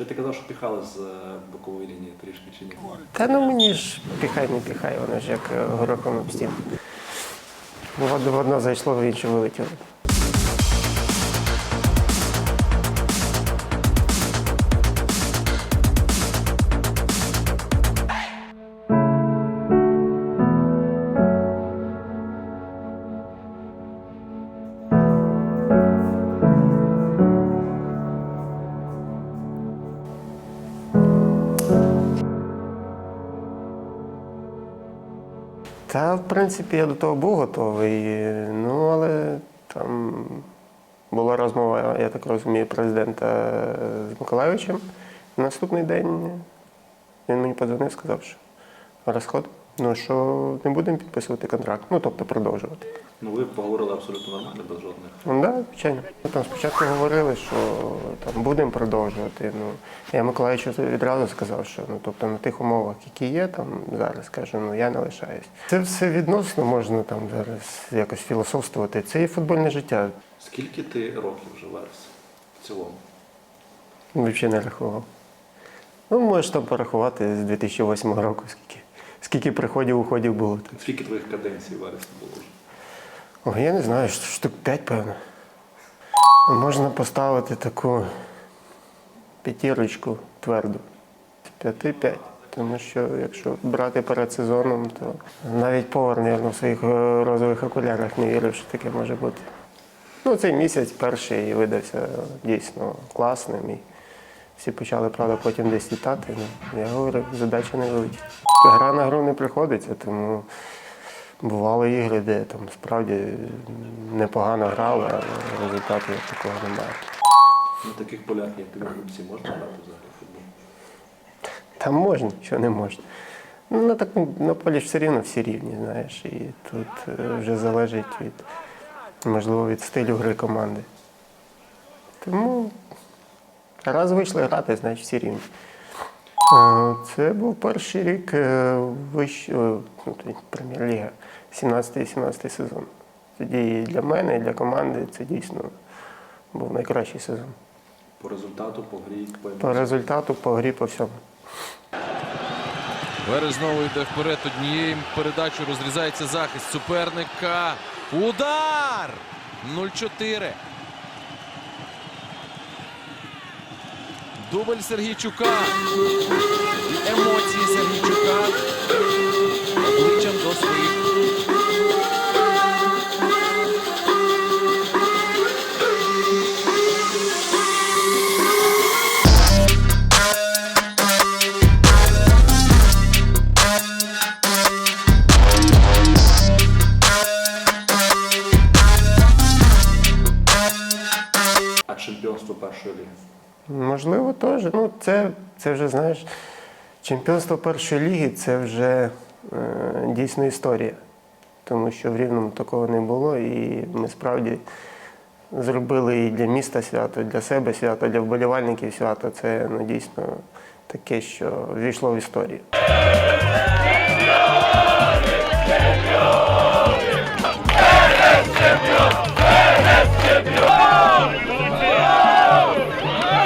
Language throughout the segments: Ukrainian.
Чи ти казав, що піхали з е, бокової лінії трішки чи ні? Та ну мені ж піхай, не піхай, воно ж як горохом об стін. В одно- в одно зайшло, в інше вилетіло. Та, в принципі, я до того був готовий. Ну, але там була розмова, я так розумію, президента з Миколайовичем. Наступний день він мені подзвонив, сказав, що розход. Ну, що не будемо підписувати контракт, ну тобто продовжувати. Ну ви поговорили абсолютно нормально, без жодних. Ну, да, звичайно. Ми Там спочатку говорили, що там будемо продовжувати. Ну, я Миколаївичу відразу сказав, що ну, тобто на тих умовах, які є там зараз, кажу, ну я не лишаюсь. Це все відносно можна там зараз якось філософствувати. Це і футбольне життя. Скільки ти років живеш в цілому? Взагалі не рахував. Ну, можеш там порахувати з 2008 року, скільки, скільки приходів, уходів було. Скільки твоїх каденцій в вересні було вже? Ой, я не знаю, штук 5, певно. Можна поставити таку п'ятірочку тверду. З п'яти п'ять. Тому що якщо брати перед сезоном, то навіть повар, мабуть, в своїх е, розових окулярах не вірив, що таке може бути. Ну, цей місяць перший видався дійсно класним. І всі почали, правда, потім десь літати. Я говорю, задача не велика. Гра на гру не приходиться, тому бували ігри, де там справді непогано грали, але результату такого немає. На таких полях, як ти в Гребці, можна грати взагалі футбол? Там можна, що не можна. Ну, на, такому, на полі ж все рівно всі рівні, знаєш, і тут е, вже залежить від, можливо, від стилю гри команди. Тому раз вийшли грати, значить всі рівні. Це був перший рік вищ... тоді прем'єр-ліга, 17-18 сезон. Тоді і для мене, і для команди це дійсно був найкращий сезон. По результату, по грі, по По результату, по грі, по всьому. Верес знову йде вперед. Однією передачею розрізається захист суперника. Удар! 0-4. Дубль Сергійчука. Емоції Сергійчука. Обличчям до своїх. Чемпіонство першої ліги? Можливо, теж. Ну, це, це вже, знаєш, чемпіонство першої ліги це вже е, дійсно історія. Тому що в Рівному такого не було, і ми справді зробили і для міста свято, для себе свято, для вболівальників свято. Це ну, дійсно таке, що ввійшло в історію.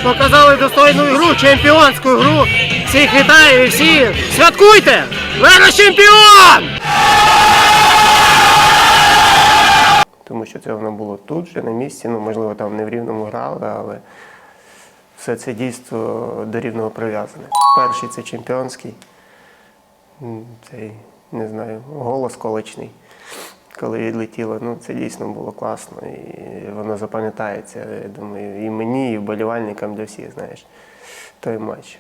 Показали достойну гру, чемпіонську гру. Всіх вітаю і всі святкуйте! Верес чемпіон! Тому що це воно було тут же, на місці. Ну, можливо, там не в рівному грали, але все це дійство до рівного прив'язане. Перший це чемпіонський, цей, не знаю, голос колочний. Коли відлетіла, ну це дійсно було класно і воно запам'ятається. Я думаю, і мені, і вболівальникам для всіх, знаєш, той матч.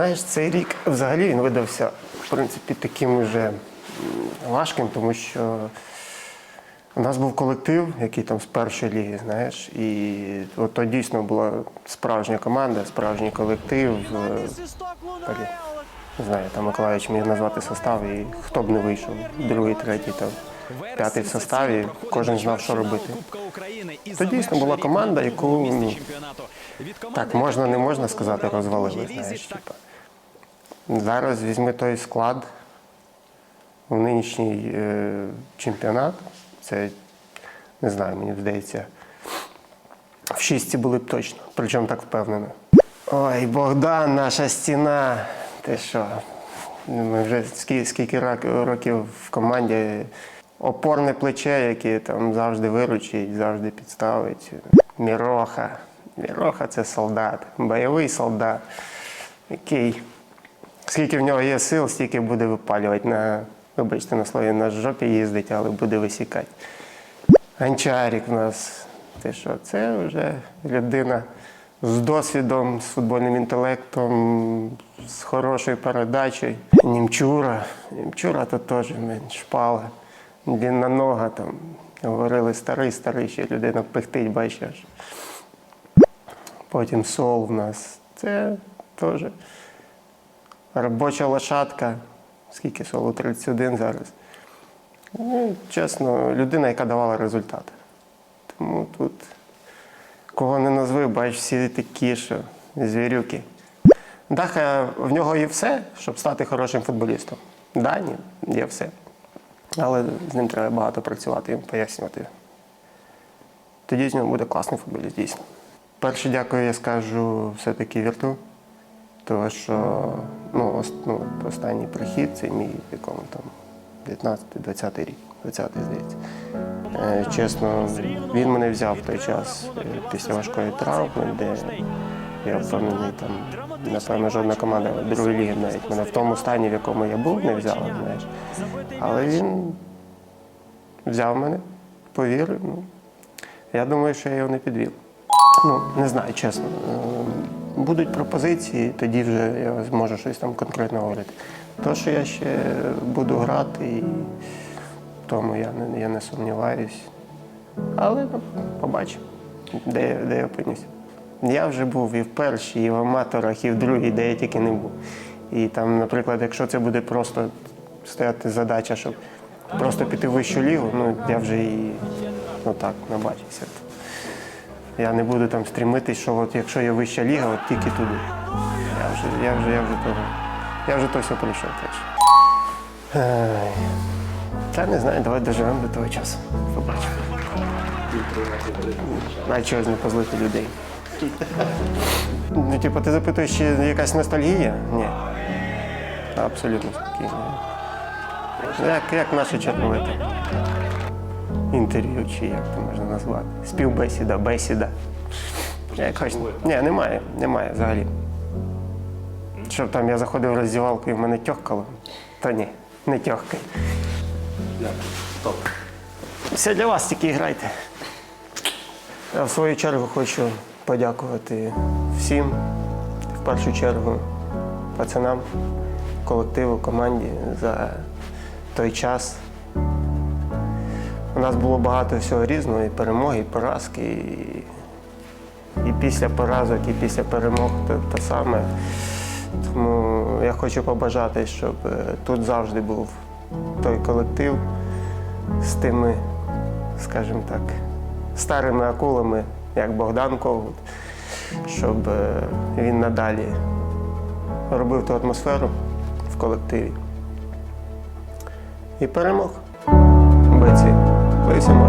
Знаєш, цей рік взагалі він видався, в принципі, таким уже важким, тому що У нас був колектив, який там з першої ліги, знаєш, і от то дійсно була справжня команда, справжній колектив. Е, блін, Не знаю, там Миколаївич міг назвати состав, і хто б не вийшов, другий, третій, там, п'ятий в составі, кожен знав, що робити. То дійсно була команда, яку ну, Так, можна, не можна сказати, розвалили, знаєш. Типу. Зараз візьми той склад в нинішній е, чемпіонат. Це не знаю, мені здається. В шістці були б точно, причому так впевнено. Ой, Богдан, наша стіна. Ти що? Ми вже скільки, скільки років в команді. Опорне плече, яке там завжди виручить, завжди підставить. Міроха. Міроха це солдат, бойовий солдат, який скільки в нього є сил, стільки буде випалювати на, вибачте, на слові на жопі їздить, але буде висікати. Гончарик в нас. Ти що, це вже людина з досвідом, з футбольним інтелектом, з хорошою передачею. Німчура. Німчура то теж шпала. Длінна нога там. Говорили старий, старий, ще людина пихтить, бачиш. Потім сол в нас. Це теж робоча лошадка. Скільки солу? 31 зараз. Ну, чесно, людина, яка давала результати. Тому тут кого не назви, бач, всі такі, що звірюки. Даха, в нього є все, щоб стати хорошим футболістом. Да, ні, є все. Але з ним треба багато працювати, їм пояснювати. Тоді з нього буде класний футболіст, дійсно. Перше дякую, я скажу все-таки вірту. Тому що ну, ну, останній прихід це мій якому там 19-20 рік, 20 здається. Е, чесно, він мене взяв в той час е, після важкої травми, де я впевнений, там, напевно, жодна команда другої ліги навіть мене в тому стані, в якому я був, не взяла, знаєш. Але він взяв мене, повірив. Ну, я думаю, що я його не підвів. Ну, не знаю, чесно. Будуть пропозиції, тоді вже я зможу щось там конкретно говорити. То, що я ще буду грати, і тому я не, я не сумніваюсь. Але ну, побачимо, де, де я опинюся. Я вже був і в першій, і в аматорах, і в другій, де я тільки не був. І там, наприклад, якщо це буде просто стояти задача, щоб просто піти в вищу лігу, ну я вже і ну так набачився. Я не буду там стрімитись, що от якщо є вища ліга, от тільки туди. Я вже, я вже, я вже того. Я вже то все пройшов теж. Та не знаю, давай доживемо до того часу. Побачимо. Навіть не позлити людей. Ну, типу, ти запитуєш, чи якась ностальгія? Ні. Абсолютно спокійно. Як, як наше чернове. Інтерв'ю, чи як можна назвати? Співбесіда, бесіда. Як хоч... Ні, немає, немає взагалі. Щоб там я заходив в роздівалку і в мене тьохкало. Та ні, не тьохкай. Все для вас тільки грайте. Я в свою чергу хочу подякувати всім, в першу чергу пацанам, колективу, команді за той час. У нас було багато всього різного, і перемоги, і поразки, і, і після поразок, і після перемог те, те саме. Тому я хочу побажати, щоб е, тут завжди був той колектив з тими, скажімо так, старими акулами, як Богдан Ковут, щоб е, він надалі робив ту атмосферу в колективі. І перемог. Бойці, ви всі можете.